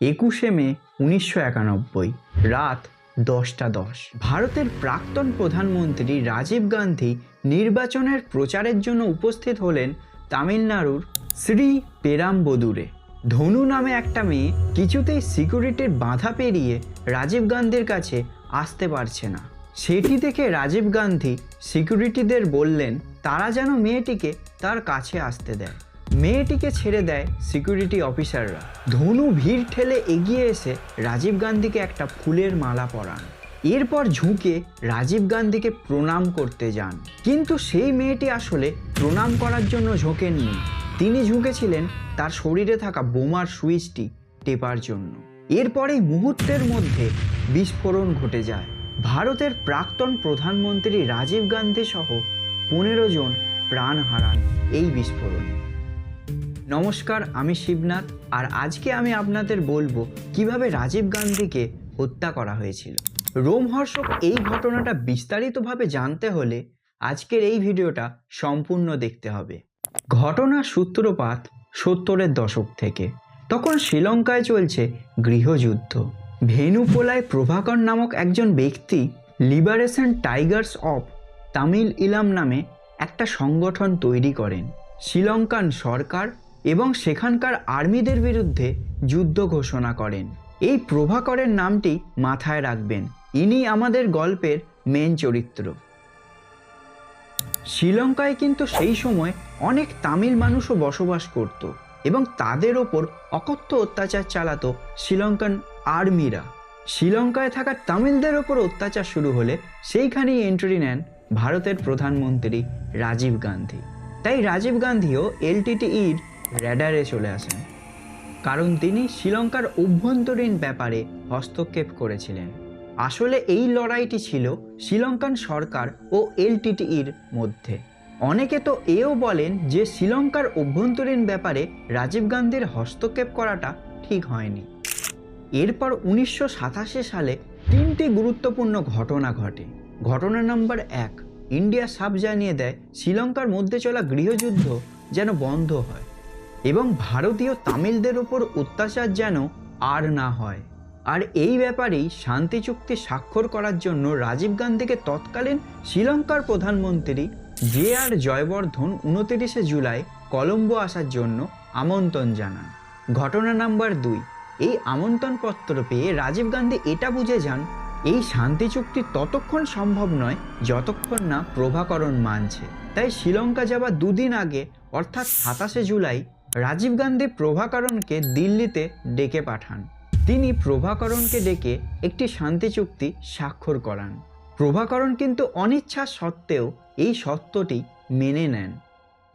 একুশে মে উনিশশো একানব্বই, রাত দশটা দশ। ভারতের প্রাক্তন প্রধানমন্ত্রী রাজীব গান্ধী নির্বাচনের প্রচারের জন্য উপস্থিত হলেন তামিলনাড়ুর শ্রী পেরাম্বদুরে। ধনু নামে একটা মেয়ে কিছুতেই সিকিউরিটির বাধা পেরিয়ে রাজীব গান্ধীর কাছে আসতে পারছে না। সেটি দেখে রাজীব গান্ধী সিকিউরিটিদের বললেন, তারা যেন মেয়েটিকে তার কাছে আসতে দেয়। মেয়েটিকে ছেড়ে দেয় সিকিউরিটি অফিসাররা ধনু ভিড় ঠেলে এগিয়ে এসে রাজীব গান্ধীকে একটা ফুলের মালা পরান। এরপর ঝুঁকে রাজীব গান্ধীকে প্রণাম করতে যান। কিন্তু সেই মেয়েটি আসলে প্রণাম করার জন্য ঝোঁকেননি তিনি ঝুঁকেছিলেন তার শরীরে থাকা বোমার সুইচটি টেপার জন্য। এরপরেই মুহূর্তের মধ্যে বিস্ফোরণ ঘটে যায়। ভারতের প্রাক্তন প্রধানমন্ত্রী রাজীব গান্ধী সহ পনেরো জন প্রাণ হারান এই বিস্ফোরণে। নমস্কার, আমি শিবনাথ আর আজকে আমি আপনাদের বলব কীভাবে রাজীব গান্ধীকে হত্যা করা হয়েছিল। রোমহর্ষক এই ঘটনাটা বিস্তারিতভাবে জানতে হলে আজকের এই ভিডিওটা সম্পূর্ণ দেখতে হবে। ঘটনার সূত্রপাত সত্তরের দশক থেকে। তখন শ্রীলঙ্কায় চলছে গৃহযুদ্ধ। ভেনুপোলায় প্রভাকর নামক একজন ব্যক্তি Liberation Tigers of Tamil Eelam নামে একটা সংগঠন তৈরি করেন। শ্রীলঙ্কান সরকার এবং সেখানকার আর্মিদের বিরুদ্ধে যুদ্ধ ঘোষণা করেন। এই প্রভাকরের নামটি মাথায় রাখবেন। ইনি আমাদের গল্পের মেন চরিত্র। শ্রীলঙ্কায় কিন্তু সেই সময় অনেক তামিল মানুষও বসবাস করত এবং তাদের ওপর অকথ্য অত্যাচার চালাতো শ্রীলঙ্কান আর্মিরা। শ্রীলঙ্কায় থাকা তামিলদের ওপর অত্যাচার শুরু হলে সেইখানেই এন্ট্রি নেন ভারতের প্রধানমন্ত্রী রাজীব গান্ধী। তাই রাজীব গান্ধীও এলটিটিইর র্যাডারে চলে আসেন। কারণ তিনি শ্রীলঙ্কার অভ্যন্তরীণ ব্যাপারে হস্তক্ষেপ করেছিলেন। আসলে এই লড়াইটি ছিল শ্রীলঙ্কান সরকার ও এলটিটিইর মধ্যে। অনেকে তো এও বলেন যে শ্রীলঙ্কার অভ্যন্তরীণ ব্যাপারে রাজীব গান্ধীর হস্তক্ষেপ করাটা ঠিক হয়নি। এরপর উনিশশো সাতাশি সালে তিনটি গুরুত্বপূর্ণ ঘটনা ঘটে। ঘটনা নম্বর এক, ইন্ডিয়া সাব জানিয়ে দেয়, শ্রীলঙ্কার মধ্যে চলা গৃহযুদ্ধ যেন বন্ধ হয়। এবং ভারতীয় তামিলদের উপর অত্যাচার যেন আর না হয়। আর এই ব্যাপারেই শান্তি চুক্তি স্বাক্ষর করার জন্য রাজীব গান্ধীকে তৎকালীন শ্রীলঙ্কার প্রধানমন্ত্রী জে আর জয়বর্ধন উনতিরিশে জুলাই কলম্বো আসার জন্য আমন্ত্রণ জানান। ঘটনা নাম্বার দুই, এই আমন্ত্রণপত্র পেয়ে রাজীব গান্ধী এটা বুঝে যান, এই শান্তি চুক্তি ততক্ষণ সম্ভব নয় যতক্ষণ না প্রভাকরণ মানছে। তাই শ্রীলঙ্কা যাবার দুদিন আগে, অর্থাৎ সাতাশে জুলাই রাজীব গান্ধী প্রভাকরণকে দিল্লিতে ডেকে পাঠান। তিনি প্রভাকরণকে ডেকে একটি শান্তি চুক্তি স্বাক্ষর করান। প্রভাকরণ কিন্তু অনিচ্ছা সত্ত্বেও এই সত্যটি মেনে নেন।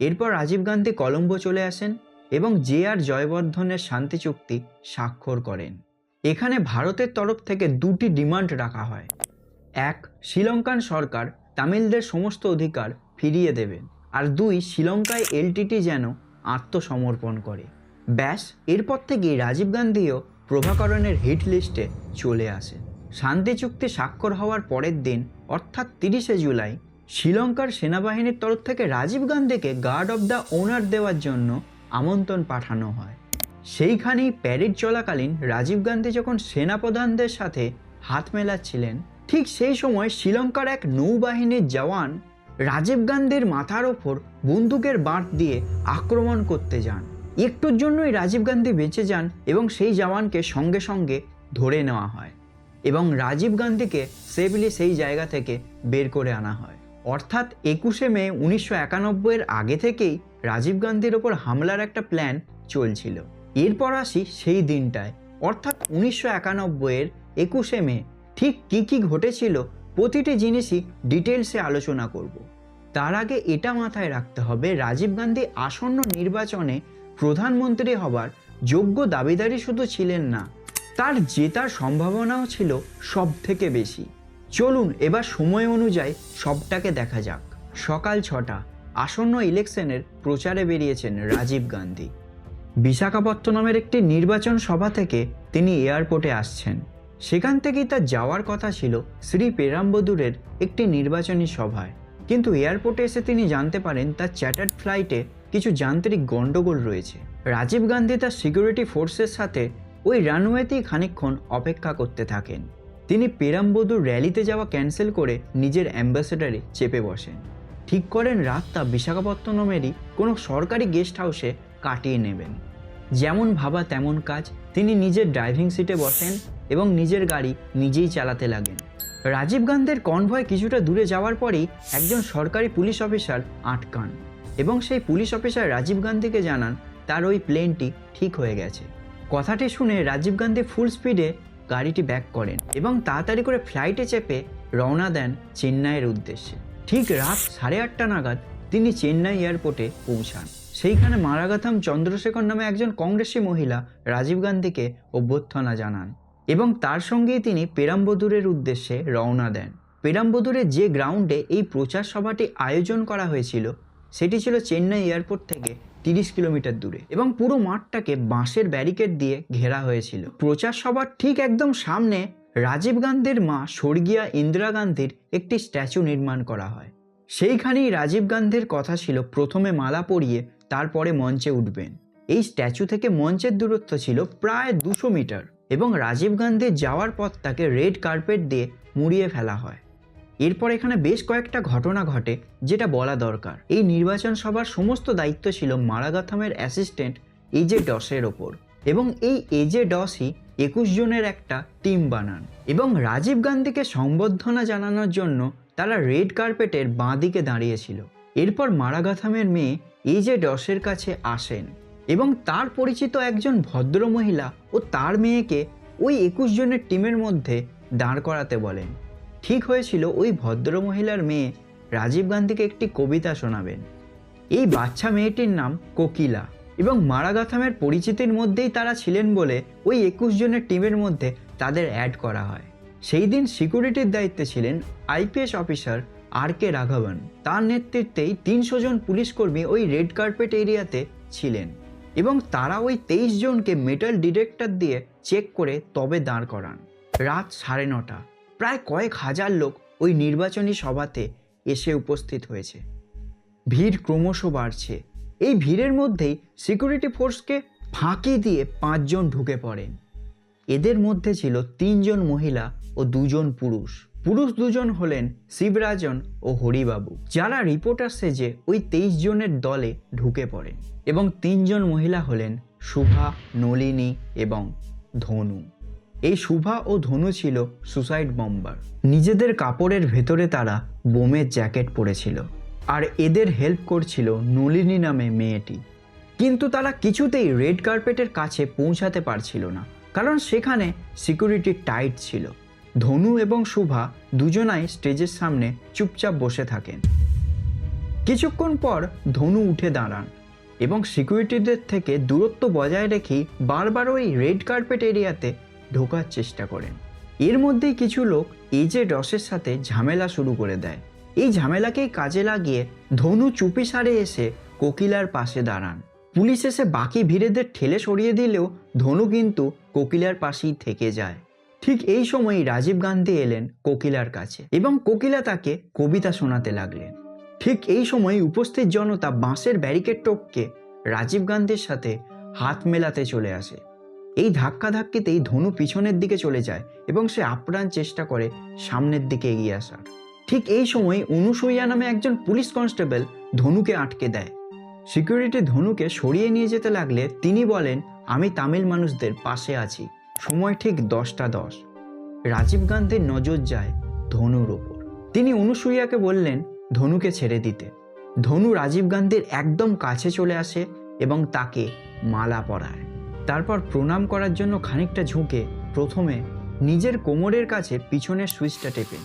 এরপর রাজীব গান্ধী কলম্বো চলে আসেন এবং জে আর জয়বর্ধনের শান্তি চুক্তি স্বাক্ষর করেন। এখানে ভারতের তরফ থেকে দুটি ডিমান্ড রাখা হয়। এক, শ্রীলঙ্কান সরকার তামিলদের সমস্ত অধিকার ফিরিয়ে দেবেন আর দুই, শ্রীলঙ্কায় এলটিটি যেন আত্মসমর্পণ করে। ব্যাস, এরপর থেকেই রাজীব গান্ধীও প্রভাকরণের হিট লিস্টে চলে আসে। শান্তি চুক্তি স্বাক্ষর হওয়ার পরের দিন, অর্থাৎ তিরিশে জুলাই, শ্রীলঙ্কার সেনাবাহিনীর তরফ থেকে রাজীব গান্ধীকে গার্ড অব দ্য ওনার দেওয়ার জন্য আমন্ত্রণ পাঠানো হয়। সেইখানেই প্যারেড চলাকালীন রাজীব গান্ধী যখন সেনাপ্রধানদের সাথে হাত মেলাচ্ছিলেন, ঠিক সেই সময় শ্রীলঙ্কার এক নৌবাহিনীর জওয়ান রাজীব গান্ধীর মাথার ওপর বন্দুকের বাঁট দিয়ে আক্রমণ করতে যান। একটুর জন্যই রাজীব গান্ধী বেঁচে যান এবং সেই জওয়ানকে সঙ্গে সঙ্গে ধরে নেওয়া হয় এবং রাজীব গান্ধীকে সেফলি সেই জায়গা থেকে বের করে আনা হয়। অর্থাৎ একুশে মে উনিশশো একানব্বইয়ের আগে থেকেই রাজীব গান্ধীর ওপর হামলার একটা প্ল্যান চলছিল। এরপর আসি সেই দিনটায়। অর্থাৎ উনিশশো একানব্বইয়ের একুশে মে ঠিক কী কী ঘটেছিল প্রতিটি জিনিসই ডিটেলসে আলোচনা করব। তার আগে এটা মাথায় রাখতে হবে, রাজীব গান্ধী আসন্ন নির্বাচনে প্রধানমন্ত্রী হবার যোগ্য দাবিদারি শুধু ছিলেন না, তার জেতার সম্ভাবনাও ছিল সব থেকে বেশি। চলুন এবার সময় অনুযায়ী সবটাকে দেখা যাক। সকাল ছটা, আসন্ন ইলেকশনের প্রচারে বেরিয়েছেন রাজীব গান্ধী। বিশাখাপত্তনমের একটি নির্বাচন সভা থেকে তিনি এয়ারপোর্টে আসছেন। সেখান থেকেই তার যাওয়ার কথা ছিল শ্রী পেরাম্বদুরের একটি নির্বাচনী সভায়। কিন্তু এয়ারপোর্টে এসে তিনি জানতে পারেন তার চ্যাটার্ড ফ্লাইটে কিছু যান্ত্রিক গণ্ডগোল রয়েছে। রাজীব গান্ধী তার সিকিউরিটি ফোর্সের সাথে ওই রানওয়েতেই খানিকক্ষণ অপেক্ষা করতে থাকেন। তিনি পেরাম্বদুর র্যালিতে যাওয়া ক্যান্সেল করে নিজের অ্যাম্বাসেডারে চেপে বসেন। ঠিক করেন রাতটা বিশাখাপত্তনমেরই কোনো সরকারি গেস্ট হাউসে কাটিয়ে নেবেন। যেমন ভাবা তেমন কাজ, তিনি নিজের ড্রাইভিং সিটে বসেন এবং নিজের গাড়ি নিজেই চালাতে লাগেন। রাজীব গান্ধীর কনভয় কিছুটা দূরে যাওয়ার পরেই একজন সরকারি পুলিশ অফিসার আটকান এবং সেই পুলিশ অফিসার রাজীব গান্ধীকে জানান, তার ওই প্লেনটি ঠিক হয়ে গেছে। কথাটি শুনে রাজীব গান্ধী ফুল স্পিডে গাড়িটি ব্যাক করেন এবং তাড়াতাড়ি করে ফ্লাইটে চেপে রওনা দেন চেন্নাইয়ের উদ্দেশ্যে। ঠিক রাত সাড়ে আটটা নাগাদ তিনি চেন্নাই এয়ারপোর্টে পৌঁছান। সেইখানে মারাগাথাম চন্দ্রশেখর নামে একজন কংগ্রেসী মহিলা রাজীব গান্ধীকে অভ্যর্থনা জানান। এবং তার সঙ্গেই তিনি পেরাম্বদুরের উদ্দেশ্যে রওনা দেন। পেরাম্বদুরে যে গ্রাউন্ডে এই প্রচার সভাটি আয়োজন করা হয়েছিল, সেটি ছিল চেন্নাই এয়ারপোর্ট থেকে তিরিশ কিলোমিটার দূরে এবং পুরো মাঠটাকে বাঁশের ব্যারিকেড দিয়ে ঘেরা হয়েছিল। প্রচার সভার ঠিক একদম সামনে রাজীব গান্ধীর মা স্বর্গীয়া ইন্দিরা গান্ধীর একটি স্ট্যাচু নির্মাণ করা হয়। সেইখানেই রাজীব গান্ধীর কথা ছিল, প্রথমে মালা পরিয়ে তারপরে মঞ্চে উঠবেন। এই স্ট্যাচু থেকে মঞ্চের দূরত্ব ছিল প্রায় দুশো মিটার। এবং রাজীব গান্ধীর যাওয়ার পথ তাকে রেড কার্পেট দিয়ে মুড়িয়ে ফেলা হয়। এরপর এখানে বেশ কয়েকটা ঘটনা ঘটে, যেটা বলা দরকার। এই নির্বাচন সভার সমস্ত দায়িত্ব ছিল মারাগাথামের অ্যাসিস্ট্যান্ট এজে ডসের ওপর। এবং এই এজে ডসই একুশ জনের একটা টিম বানান। এবং রাজীব গান্ধীকে সম্বর্ধনা জানানোর জন্য তারা রেড কার্পেটের বাঁ দিকে দাঁড়িয়েছিল। এরপর মারাগাথামের মেয়ে এজে ডসের কাছে আসেন। এবং তার পরিচিত একজন ভদ্র মহিলা ও তার মেয়েকে ওই একুশ জনের টিমের মধ্যে দাঁড় করাতে বলেন। ঠিক হয়েছিল ওই ভদ্র মহিলার মেয়ে রাজীব গান্ধীকে একটি কবিতা শোনাবেন। এই বাচ্চা মেয়েটির নাম কোকিলা এবং মারাগাথামের পরিচিতির মধ্যেই তারা ছিলেন বলে ওই একুশ জনের টিমের মধ্যে তাদের অ্যাড করা হয়। সেই দিন সিকিউরিটির দায়িত্বে ছিলেন IPS officer R K Raghavan. তার নেতৃত্বেই তিনশো জন পুলিশ কর্মী ওই রেড কার্পেট এরিয়াতে ছিলেন। এবং তারা ওই তেইশ জনকে মেটাল ডিটেক্টর দিয়ে চেক করে তবে দাঁড় করান। রাত সাড়ে নটা। প্রায় কয়েক হাজার লোক ওই নির্বাচনী সভাতে এসে উপস্থিত হয়েছে। ভিড় ক্রমশ বাড়ছে। এই ভিড়ের মধ্যেই সিকিউরিটি ফোর্সকে ফাঁকি দিয়ে পাঁচজন ঢুকে পড়েন। এদের মধ্যে ছিল তিনজন মহিলা ও দুজন পুরুষ। পুরুষ দুজন হলেন শিবরাজন ও হরিবাবু। যারা রিপোর্টার সেজে ওই তেইশ জনের দলে ঢুকে পড়েন এবং তিনজন মহিলা হলেন শুভা, নলিনী এবং ধনু। এই শুভা ও ধনু ছিল সুসাইড বম্বার নিজেদের কাপড়ের ভেতরে তারা বোমের জ্যাকেট পরেছিল আর এদের হেল্প করছিল নলিনী নামে মেয়েটি। কিন্তু তারা কিছুতেই রেড কার্পেটের কাছে পৌঁছাতে পারছিল না, কারণ সেখানে সিকিউরিটি টাইট ছিল। ধনু এবং শুভা দুজনাই স্টেজের সামনে চুপচাপ বসে থাকেন। কিছুক্ষণ পর ধনু উঠে দাঁড়ান এবং সিকিউরিটিদের থেকে দূরত্ব বজায় রেখেই বারবার ওই রেড কার্পেট এরিয়াতে ঢোকার চেষ্টা করেন। এর মধ্যেই কিছু লোক এজে রসের সাথে ঝামেলা শুরু করে দেয়। এই ঝামেলাকেই কাজে লাগিয়ে ধনু চুপি সারে এসে কোকিলার পাশে দাঁড়ান। পুলিশ এসে বাকি ভিড়েদের ঠেলে সরিয়ে দিলেও ধনু কিন্তু কোকিলার পাশেই থেকে যায়। ঠিক এই সময়ই রাজীব গান্ধী এলেন কোকিলার কাছে এবং কোকিলা তাকে কবিতা শোনাতে লাগলেন। ঠিক এই সময় উপস্থিত জনতা বাঁশের ব্যারিকেড টপকে রাজীব গান্ধীর সাথে হাত মেলাতে চলে আসে। এই ধাক্কা ধাক্কিতেই ধনু পিছনের দিকে চলে যায় এবং সে আপ্রাণ চেষ্টা করে সামনের দিকে এগিয়ে আসার ঠিক এই সময় অনুসূয়া নামে একজন পুলিশ কনস্টেবল ধনুকে আটকে দেয়। সিকিউরিটি ধনুকে সরিয়ে নিয়ে যেতে লাগলে তিনি বলেন, আমি তামিল মানুষদের পাশে আছি। সময় ঠিক দশটা দশ। রাজীব গান্ধীর নজর যায় ধনুর ওপর। তিনি অনুসূয়াকে বললেন, ধনুকে ছেড়ে দিতে। ধনু রাজীব গান্ধীর একদম কাছে চলে আসে এবং তাকে মালা পরায়। তারপর প্রণাম করার জন্য খানিকটা ঝুঁকে প্রথমে নিজের কোমরের কাছে পিছনের সুইচটা টেপেন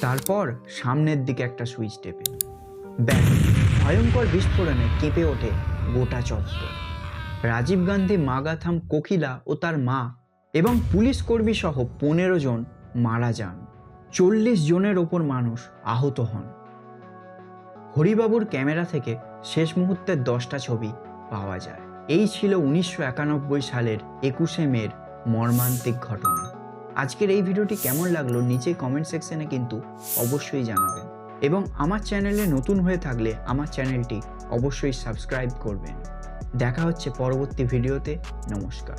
তারপর সামনের দিকে একটা সুইচ টেপেন ব্যাস, ভয়ঙ্কর বিস্ফোরণে কেঁপে ওঠে গোটা চত্বর। রাজীব গান্ধী মাগাথাম কোকিলা ও তার মা এবং পুলিশ কর্মী সহ পনেরো জন মারা যান। চল্লিশ জনের ওপর মানুষ আহত হন। হরিবাবুর ক্যামেরা থেকে শেষ মুহূর্তের দশটা ছবি পাওয়া যায়। এই ছিল উনিশশো একানব্বই সালের একুশে মের মর্মান্তিক ঘটনা। আজকের এই ভিডিওটি কেমন লাগল নিচে কমেন্ট সেকশনে কিন্তু অবশ্যই জানাবেন। এবং আমার চ্যানেলে নতুন হয়ে থাকলে আমার চ্যানেলটি অবশ্যই সাবস্ক্রাইব করবেন। দেখা হচ্ছে পরবর্তী ভিডিওতে। নমস্কার।